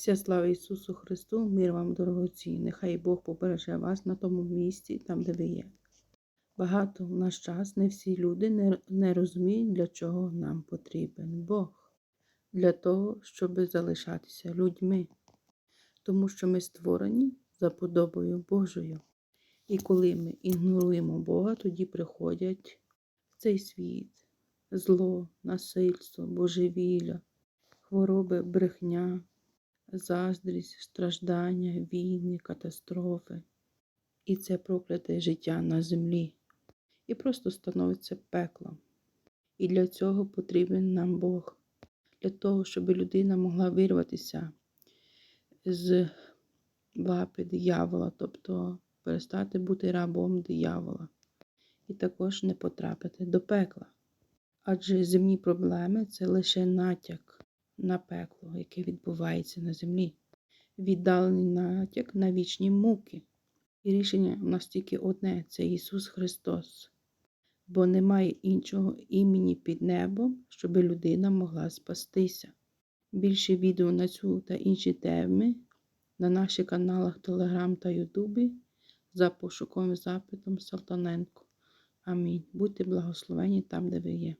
Вся слава Ісусу Христу, мир вам, дорогоці. Нехай Бог побереже вас на тому місці, там, де ви є. Багато в наш час не всі люди не, розуміють, для чого нам потрібен Бог. Для того, щоб залишатися людьми. Тому що ми створені за подобою Божою. І коли ми ігноруємо Бога, тоді приходять в цей світ зло, насильство, божевілля, хвороби, брехня, заздрість, страждання, війни, катастрофи. І це прокляте життя на землі. І просто становиться пеклом. І для цього потрібен нам Бог, для того, щоб людина могла вирватися з лапи диявола, тобто перестати бути рабом диявола, і також не потрапити до пекла. Адже земні проблеми це лише натяк на пекло, яке відбувається на землі, віддалений натяк на вічні муки. І рішення в нас тільки одне це Ісус Христос, бо немає іншого імені під небом, щоб людина могла спастися. Більше відео на цю та інші теми на наших каналах Telegram та Ютубі за пошуковим запитом Салтаненко. Амінь. Будьте благословені там, де ви є.